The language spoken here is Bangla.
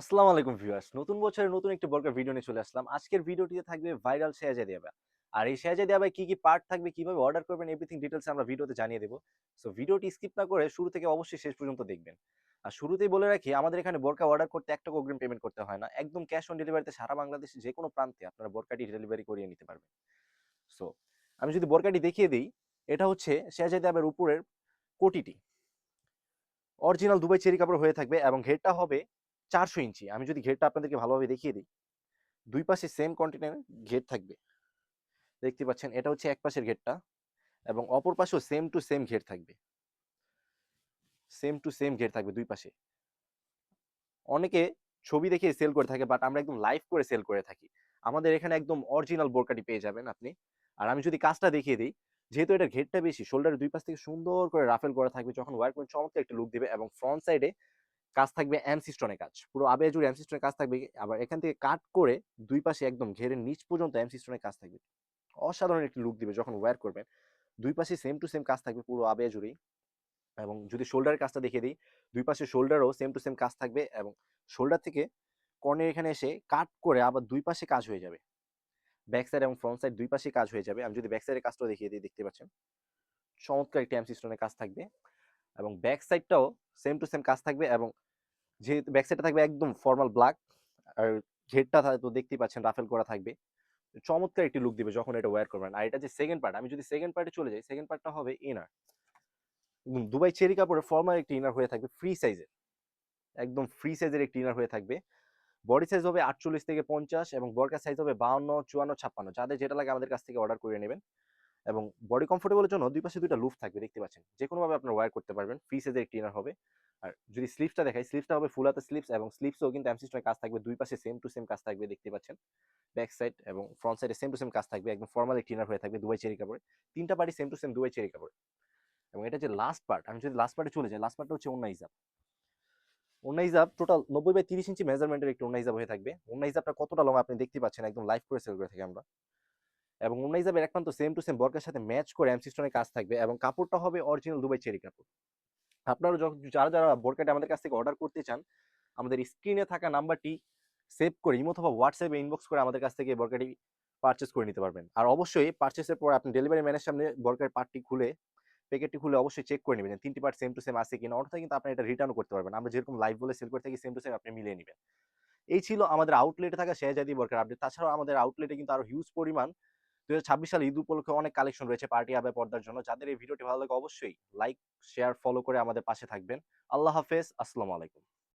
আসসালামু আলাইকুম ভিউয়ার্স। নতুন বছরের নতুন একটি বর্গার ভিডিও নিয়ে চলে আসলাম। আজকের ভিডিওটিতে থাকবে ভাইরাল শেয়াজাদি আবা আর এই শেয়াজাদি আবায় কি কি পার্ট থাকবে, কীভাবে অর্ডার করবেন এভরিথিং ডিটেলস আমরা ভিডিওতে জানিয়ে দেবো। সো ভিডিওটি স্কিপ না করে শুরু থেকে অবশ্যই শেষ পর্যন্ত দেখবেন। আর শুরুতেই বলে রাখি, আমাদের এখানে বোরকা অর্ডার করতে এক টাকা অগ্রিম পেমেন্ট করতে হয় না। একদম ক্যাশ অন ডেলিভারিতে সারা বাংলাদেশে যে কোনো প্রান্তে আপনারা বোরকাটি ডেলিভারি করিয়ে নিতে পারবেন। সো আমি যদি বোরকাটি দেখিয়ে দিই, এটা হচ্ছে শেয়াজাদি আবের উপরের কোটিটি। অরিজিনাল দুবাই চেরি কাপড় হয়ে থাকবে এবং ঘেরটা হবে চারশো ইঞ্চি। আমি যদি ঘেরটা আপনাদেরকে ভালোভাবে দেখিয়ে দিই। দুই পাশে সেম কন্টেনারের ঘের থাকবে। দেখতে পাচ্ছেন, এটা হচ্ছে এক পাশের ঘেরটা এবং অপর পাশেও সেম টু সেম ঘের থাকবে। সেম টু সেম ঘের থাকবে দুই পাশে। অনেকে ছবি দেখে সেল করে থাকে বাট আমরা একদম লাইভ করে সেল করে থাকি। আমাদের এখানে একদম অরিজিনাল বোরকাটি পেয়ে যাবেন আপনি। আর আমি যদি কাজটা দেখিয়ে দিই, যেহেতু এটা ঘেরটা বেশি শোল্ডারের দুই পাশ থেকে সুন্দর করে রাফেল করা থাকবে, যখন ওয়ার করে চমৎকার একটা লুক দেবে এবং ফ্রন্ট সাইডে কাজ থাকবে এমসি স্টোনের কাজ। পুরো আবে জুড়ে এমসি স্টোনের কাজ থাকবে। আবার এখান থেকে কাট করে দুই পাশে একদম ঘেরের নিচ পর্যন্ত এমসি স্টোনের কাজ থাকবে। অসাধারণ একটি লুক দিবে যখন ওয়্যার করবেন। দুই পাশে সেম টু সেম কাজ থাকবে পুরো আবে জুড়েই। এবং যদি শোল্ডারের কাজটা দেখিয়ে দিই, দুই পাশে শোল্ডারও সেম টু সেম কাজ থাকবে এবং শোল্ডার থেকে কর্নের এখানে এসে কাট করে আবার দুই পাশে কাজ হয়ে যাবে। ব্যাক সাইড এবং ফ্রন্ট সাইড দুই পাশে কাজ হয়ে যাবে। আমি যদি ব্যাক সাইডের কাজটা দেখিয়ে দিই, দেখতে পাচ্ছেন? চমৎকার একটি এমসি স্টোনের কাজ থাকবে। এবং ব্যাক সাইডটাও সেম টু সেম কাজ থাকবে এবং যেহেতু ব্যাক সাইডটা থাকবে একদম ফর্মাল ব্ল্যাক আর ঘেরটা তো দেখতেই পাচ্ছেন রাফেল করা থাকবে। চমৎকার একটি লুক দিবে যখন এটা ওয়্যার করবেন। আর এটা যে সেকেন্ড পার্ট আমি যদি সেকেন্ড পার্টে চলে যাই সেকেন্ড পার্টটা হবে ইনার দুবাই চেরি কাপড়ের ফর্মাল একটি ইনার হয়ে থাকবে ফ্রি সাইজের একদম ফ্রি সাইজের একটি ইনার হয়ে থাকবে। বডি সাইজ হবে আটচল্লিশ থেকে পঞ্চাশ এবং বরকার সাইজ হবে বাউন্ন, চুয়ান্ন, ছাপ্পান্ন। যাদের যেটা লাগে আমাদের কাছ থেকে অর্ডার করে নেবেন। এবং বডি কমফোর্টেবলের জন্য দুই পাশে দুইটা লুফ থাকবে, দেখতে পাচ্ছেন। যে কোনোভাবে আপনার ওয়্যার করতে পারবেন ফ্রি সাইজের একটি হবে। আর যদি স্লিপসটা দেখাই স্লিপসটা হবে ফুল হাতে স্লিপস এবং স্লিপসও কিন্তু এমসিস্টের কাজ থাকবে, দুই পাশে সেম টু সেম কাজ থাকবে, দেখতে পাচ্ছেন। ব্যাক সাইড এবং ফ্রন্ট সাইডে সেম টু সেম কাজ থাকবে, একদম ফর্মাল একটি হয়ে থাকবে, দুবাই চেরি কাপড়ে। তিনটা party same to same Dubai cherry কাপড়ে। এবং এটা যে লাস্ট পার্ট আমি যদি লাস্ট পার্টে চলে যাই লাস্ট পার্টটা হচ্ছে অন্য হিসাব অন্য হিসাব টোটাল নব্বই বাই তিরিশ ইঞ্চি মেজারমেন্টের একটি অন্য হিসাব হয়ে থাকবে। অন্য হিসাবটা কতটা লং আপনি দেখতে পাচ্ছেন, একদম লাইভ করে সেল করে থাকি আমরা। এবং অন্য হিসাবের এক প্রান্ত সেম টু সেম বর্কের সাথে ম্যাচ করে এমসি স্টোনের কাজ থাকবে এবং কাপড়টা হবে অরিজিনাল দুবাই চেরি কাপড়। আপনারা যখন যারা যারা বোরকাটা আমাদের কাছ থেকে অর্ডার করতে চান, আমাদের স্ক্রিনে থাকা নাম্বারটি সেভ করে ইমো অথবা হোয়াটসঅ্যাপে ইনবক্স করে আমাদের কাছ থেকে বোরকাটি পারচেস করে নিতে পারবেন। আর অবশ্যই পারচেসের পর আপনি ডেলিভারি ম্যানের সামনে বোরকার পার্টটি খুলে প্যাকেটটি খুলে অবশ্যই চেক করে নেবেন, তিনটি পার্ট সেম টু সেম আছে কিনা। অর্থাৎ কিন্তু আপনি এটা রিটার্নও করতে পারবেন। আমরা যেরকম লাইভ বলে সেল করে থাকি সেম টু সেম আপনি মিলিয়ে নেবেন। এই ছিল আমাদের আউটলেটে থাকা শেয়ার শেয়াজাদি বরকার আপডেট তাছাড়াও আমাদের আউটলেটে কিন্তু আরও হিউজ পরিমাণ দুই হাজার ছাব্বিশ সালে ঈদ উপলক্ষে অনেক কালেকশন রয়েছে পার্টি আবে পর্দার জন্য। যাদের এই ভিডিওটি ভালো লাগে অবশ্যই লাইক শেয়ার ফলো করে আমাদের পাশে থাকবেন। আল্লাহ হাফেজ, আসসালামু আলাইকুম।